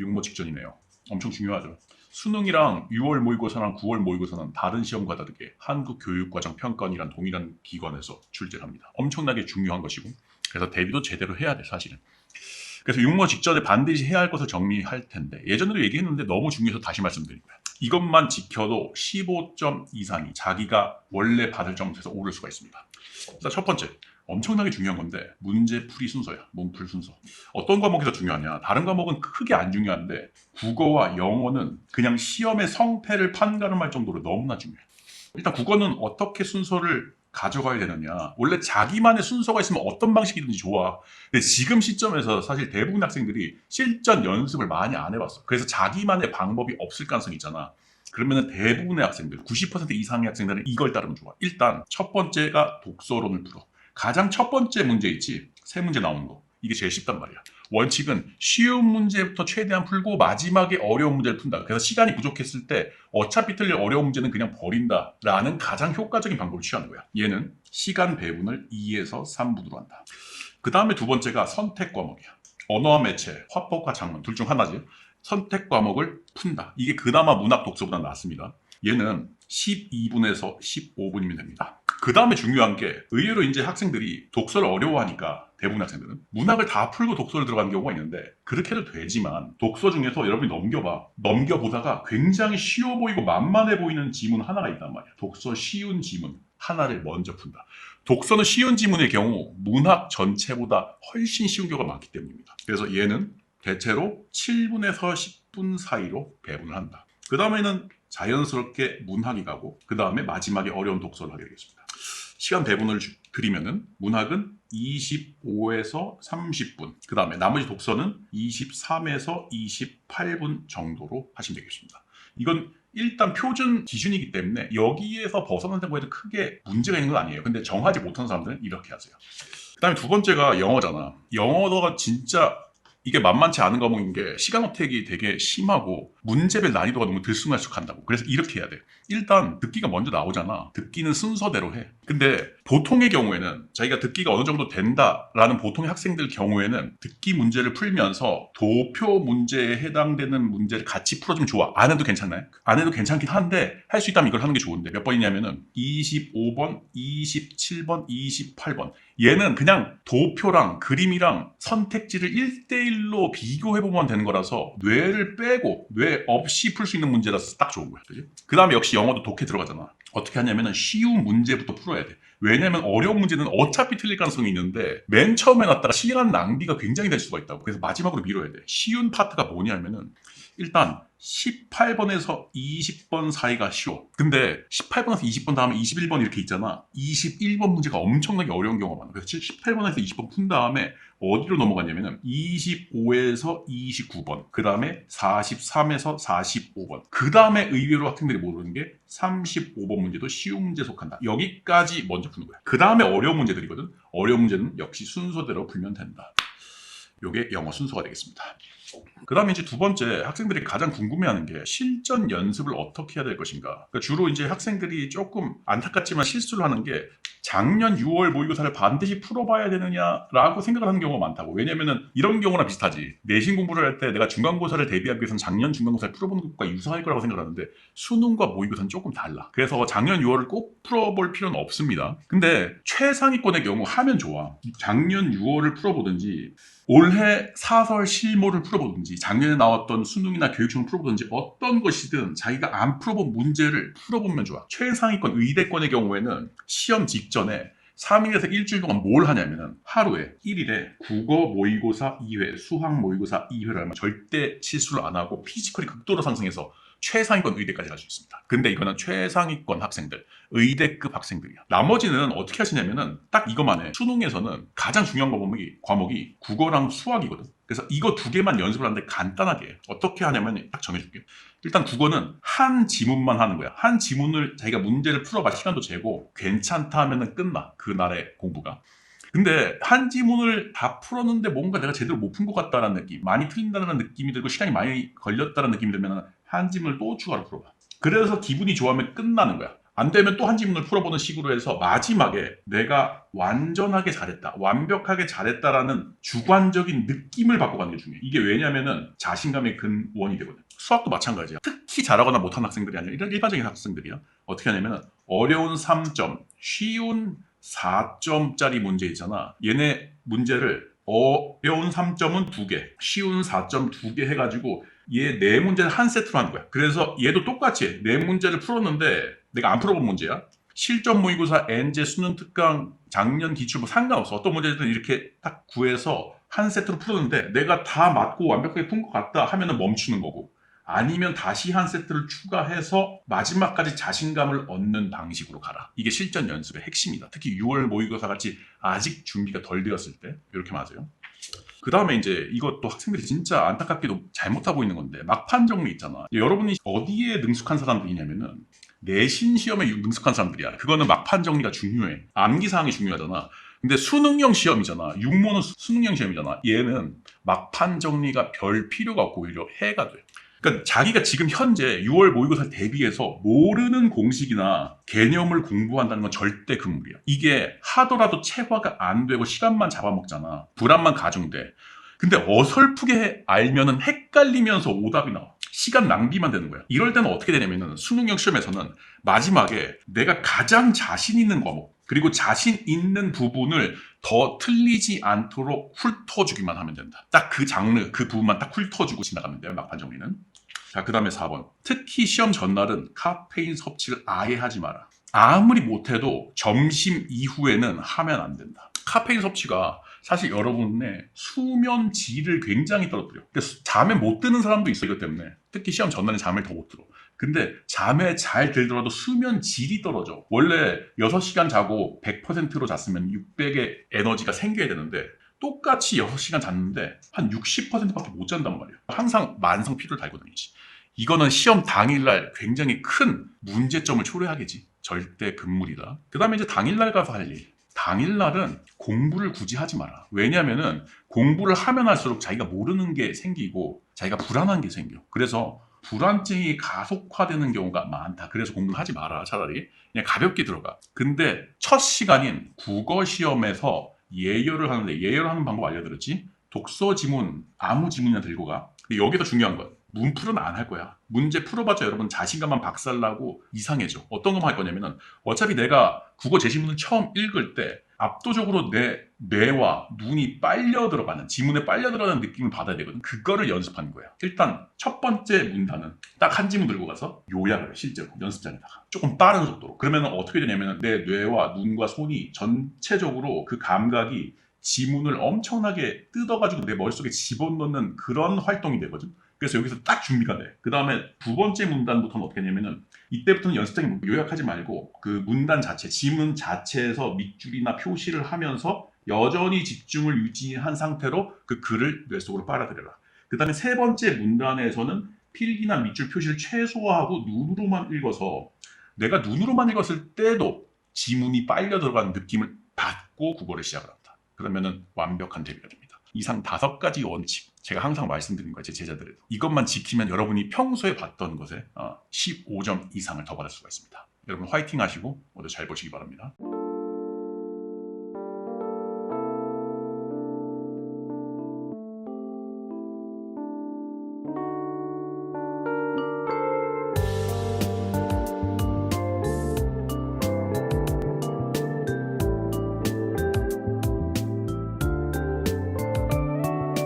육모 직전이네요. 엄청 중요하죠. 수능이랑 6월 모의고사랑 9월 모의고사는 다른 시험과 다르게 한국교육과정 평가원이란 동일한 기관에서 출제를 합니다. 엄청나게 중요한 것이고 그래서 대비도 제대로 해야 돼 사실은. 그래서 육모 직전에 반드시 해야 할 것을 정리할 텐데 예전에도 얘기했는데 너무 중요해서 다시 거예요. 이것만 지켜도 15점 이상이 자기가 원래 받을 점수에서 오를 수가 있습니다. 첫 번째 엄청나게 중요한 건데 문제 풀이 순서야 문풀 순서. 어떤 과목에서 중요하냐? 다른 과목은 크게 안 중요한데 국어와 영어는 그냥 시험의 성패를 판가름할 정도로 너무나 중요해. 일단 국어는 어떻게 순서를 가져가야 되느냐? 원래 자기만의 순서가 있으면 어떤 방식이든지 좋아. 근데 지금 시점에서 사실 대부분 학생들이 실전 연습을 많이 안 해봤어. 그래서 자기만의 방법이 없을 가능성이 있잖아. 그러면 대부분의 학생들 90% 이상의 학생들은 이걸 따르면 좋아. 일단 첫 번째가 독서론을 풀어 가장 첫 번째 문제 있지? 세 문제 나오는 거. 이게 제일 쉽단 말이야. 원칙은 쉬운 문제부터 최대한 풀고 마지막에 어려운 문제를 푼다. 그래서 시간이 부족했을 때 어차피 틀릴 어려운 문제는 그냥 버린다 라는 가장 효과적인 방법을 취하는 거야. 얘는 시간 배분을 2에서 3분으로 한다. 그 다음에 두 번째가 선택 과목이야. 언어와 매체, 화법과 장문 둘 중 하나지. 선택 과목을 푼다. 이게 그나마 문학 독서보다 낫습니다. 얘는 12분에서 15분이면 됩니다. 그 다음에 중요한 게 의외로 이제 학생들이 독서를 어려워하니까 대부분 학생들은 문학을 다 풀고 독서를 들어가는 경우가 있는데 그렇게 해도 되지만 독서 중에서 여러분이 넘겨봐 넘겨보다가 굉장히 쉬워 보이고 만만해 보이는 지문 하나가 있단 말이야. 독서 쉬운 지문 하나를 먼저 푼다. 독서는 쉬운 지문의 경우 문학 전체보다 훨씬 쉬운 경우가 많기 때문입니다. 그래서 얘는 대체로 7분에서 10분 사이로 배분을 한다. 그 다음에는 자연스럽게 문학이 가고 그 다음에 마지막에 어려운 독서를 하게 되겠습니다. 시간 배분을 주- 드리면은 문학은 25에서 30분 그 다음에 나머지 독서는 23에서 28분 정도로 하시면 되겠습니다. 이건 일단 표준 기준이기 때문에 여기에서 벗어난다고 해도 크게 문제가 있는 건 아니에요. 근데 정하지 못한 사람들은 이렇게 하세요. 그 다음에 두 번째가 영어잖아. 영어가 진짜 이게 만만치 않은 과목인 게 시간 어택이 되게 심하고 문제별 난이도가 너무 들쑥날쑥한다고. 그래서 이렇게 해야 돼. 일단 듣기가 먼저 나오잖아. 듣기는 순서대로 해. 근데 보통의 경우에는 자기가 듣기가 어느 정도 된다라는 보통의 학생들 경우에는 듣기 문제를 풀면서 도표 문제에 해당되는 문제를 같이 풀어주면 좋아. 안 해도 괜찮나요? 안 해도 괜찮긴 한데 할 수 있다면 이걸 하는 게 좋은데 몇 번이냐면은 25번, 27번, 28번 얘는 그냥 도표랑 그림이랑 선택지를 1대1 로 비교해보면 되는 거라서 뇌를 빼고 뇌 없이 풀 수 있는 문제라서 딱 좋은 거야. 그 다음에 역시 영어도 독해 들어가잖아. 어떻게 하냐면은 쉬운 문제부터 풀어야 돼. 왜냐면 어려운 문제는 어차피 틀릴 가능성이 있는데 맨 처음에 놨다가 시간 낭비가 굉장히 될 수가 있다고. 그래서 마지막으로 미뤄야 돼. 쉬운 파트가 뭐냐면은 일단 18번에서 20번 사이가 쉬워. 근데 18번에서 20번 다음에 21번 이렇게 있잖아. 21번 문제가 엄청나게 어려운 경우가 많아. 그래서 18번에서 20번 푼 다음에 어디로 넘어가냐면 은 25에서 29번, 그 다음에 43에서 45번, 그 다음에 의외로 학생들이 모르는 게 35번 문제도 쉬운 문제 속한다. 여기까지 먼저 푸는 거야. 그 다음에 어려운 문제들이거든. 어려운 문제는 역시 순서대로 풀면 된다. 요게 영어 순서가 되겠습니다. 그 다음에 이제 두 번째 학생들이 가장 궁금해하는 게 실전 연습을 어떻게 해야 될 것인가. 그러니까 주로 이제 학생들이 조금 안타깝지만 실수를 하는 게 작년 6월 모의고사를 반드시 풀어봐야 되느냐라고 생각을 하는 경우가 많다고. 왜냐면은 이런 경우랑 비슷하지. 내신 공부를 할 때 내가 중간고사를 대비하기 위해서는 작년 중간고사를 풀어보는 것과 유사할 거라고 생각을 하는데 수능과 모의고사는 조금 달라. 그래서 작년 6월을 꼭 풀어볼 필요는 없습니다. 근데 최상위권의 경우 하면 좋아. 작년 6월을 풀어보든지 올해 사설 실모를 풀어보든지 작년에 나왔던 수능이나 교육청을 풀어보든지 어떤 것이든 자기가 안 풀어본 문제를 풀어보면 좋아. 최상위권 의대권의 경우에는 시험 직 전에 3일에서 일주일 동안 뭘 하냐면은 하루에 1일에 국어 모의고사 2회, 수학 모의고사 2회를 하면 절대 실수를 안 하고 피지컬이 극도로 상승해서 최상위권 의대까지 갈 수 있습니다. 근데 이거는 최상위권 학생들, 의대급 학생들이야. 나머지는 어떻게 하시냐면은 딱 이것만 해. 수능에서는 가장 중요한 과목이, 과목이 국어랑 수학이거든. 그래서 이거 두 개만 연습을 하는데 간단하게 해. 어떻게 하냐면 딱 정해줄게. 일단 국어는 한 지문만 하는 거야. 한 지문을 자기가 문제를 풀어봐 시간도 재고 괜찮다 하면은 끝나. 그 날의 공부가. 근데 한 지문을 다 풀었는데 뭔가 내가 제대로 못 푼 것 같다는 느낌, 많이 틀린다는 느낌이 들고 시간이 많이 걸렸다는 느낌이 들면 한 지문을 또 추가로 풀어봐. 그래서 기분이 좋아하면 끝나는 거야. 안 되면 또 한 지문을 풀어보는 식으로 해서 마지막에 내가 완전하게 잘했다, 완벽하게 잘했다라는 주관적인 느낌을 바꿔가는 게 중요해. 이게 왜냐면은 자신감의 근원이 되거든. 수학도 마찬가지야. 특히 잘하거나 못한 학생들이 아니라 이런 일반적인 학생들이야. 어떻게 하냐면은 어려운 3점, 쉬운 4점짜리 문제 있잖아. 얘네 문제를 어려운 3점은 2개, 쉬운 4점 2개 해가지고 얘 네 문제를 한 세트로 하는 거야. 그래서 얘도 똑같이 네 문제를 풀었는데 내가 안 풀어본 문제야. 실전 모의고사, 엔제, 수능 특강, 작년 기출 뭐 상관없어. 어떤 문제든 이렇게 딱 구해서 한 세트로 풀었는데 내가 다 맞고 완벽하게 푼 것 같다 하면은 멈추는 거고 아니면 다시 한 세트를 추가해서 마지막까지 자신감을 얻는 방식으로 가라. 이게 실전 연습의 핵심이다. 특히 6월 모의고사 같이 아직 준비가 덜 되었을 때 이렇게 맞아요. 그 다음에 이제 이것도 학생들이 진짜 안타깝게도 잘못하고 있는 건데 막판 정리 있잖아. 여러분이 어디에 능숙한 사람들이냐면은 내신 시험에 능숙한 사람들이야. 그거는 막판 정리가 중요해. 암기 사항이 중요하잖아. 근데 수능형 시험이잖아. 육모는 수- 수능형 시험이잖아. 얘는 막판 정리가 별 필요가 없고 오히려 해가 돼. 그러니까 자기가 지금 현재 6월 모의고사 대비해서 모르는 공식이나 개념을 공부한다는 건 절대 금물이야. 이게 하더라도 체화가 안 되고 시간만 잡아먹잖아. 불안만 가중돼. 근데 어설프게 알면은 헷갈리면서 오답이 나와. 시간 낭비만 되는 거야. 이럴 때는 어떻게 되냐면은 수능형 시험에서는 마지막에 내가 가장 자신 있는 과목 그리고 자신 있는 부분을 더 틀리지 않도록 훑어주기만 하면 된다. 딱 그 장르, 그 부분만 딱 훑어주고 지나가면 돼요. 막판 정리는. 자, 그 다음에 4번. 특히 시험 전날은 카페인 섭취를 아예 하지 마라. 아무리 못해도 점심 이후에는 하면 안 된다. 카페인 섭취가 사실 여러분의 수면 질을 굉장히 떨어뜨려. 그래서 잠에 못 드는 사람도 있어, 이것 때문에. 특히 시험 전날에 잠을 더 못 들어. 근데 잠에 잘 들더라도 수면 질이 떨어져. 원래 6시간 자고 100%로 잤으면 600의 에너지가 생겨야 되는데 똑같이 6시간 잤는데 한 60%밖에 못 잔단 말이야. 항상 만성 달고 다니지. 이거는 시험 당일날 굉장히 큰 문제점을 초래하겠지. 절대 금물이다. 그 다음에 이제 당일날 가서 할 일. 당일날은 공부를 굳이 하지 마라. 왜냐면은 공부를 하면 할수록 자기가 모르는 게 생기고 자기가 불안한 게 생겨. 그래서 불안증이 가속화되는 경우가 많다. 그래서 공부를 하지 마라. 차라리 그냥 가볍게 들어가. 근데 첫 시간인 국어 시험에서 예열을 하는데 예열을 하는 방법 알려드렸지? 독서 지문 아무 지문이나 들고 가. 근데 여기서 중요한 건 문풀은 안 할 거야. 문제 풀어봤자 여러분 자신감만 박살나고 이상해져. 어떤 것만 할 거냐면은 어차피 내가 국어 제시문을 처음 읽을 때 압도적으로 내 뇌와 눈이 빨려 들어가는 지문에 빨려 들어가는 느낌을 받아야 되거든. 그거를 연습하는 거야. 일단 첫 번째 문단은 딱 한 지문 들고 가서 요약을 해 실제로 연습장에다가 조금 빠른 속도로. 그러면 어떻게 되냐면 내 뇌와 눈과 손이 전체적으로 그 감각이 지문을 엄청나게 뜯어가지고 내 머릿속에 집어넣는 그런 활동이 되거든. 그래서 여기서 딱 준비가 돼. 그 다음에 두 번째 문단부터는 어떻게 하냐면은 이때부터는 연습장에 요약하지 말고 그 문단 자체, 지문 자체에서 밑줄이나 표시를 하면서 여전히 집중을 유지한 상태로 그 글을 뇌 속으로 빨아들여라. 그 다음에 세 번째 문단에서는 필기나 밑줄 표시를 최소화하고 눈으로만 읽어서 내가 눈으로만 읽었을 때도 지문이 빨려 들어가는 느낌을 받고 국어를 시작을 한다. 그러면은 완벽한 대비가 됩니다. 이상 다섯 가지 원칙 제가 항상 말씀드린 거예요 제 제자들에도 이것만 지키면 여러분이 평소에 봤던 것에 어, 15점 이상을 더 받을 수가 있습니다. 여러분 화이팅 하시고 모두 잘 보시기 바랍니다.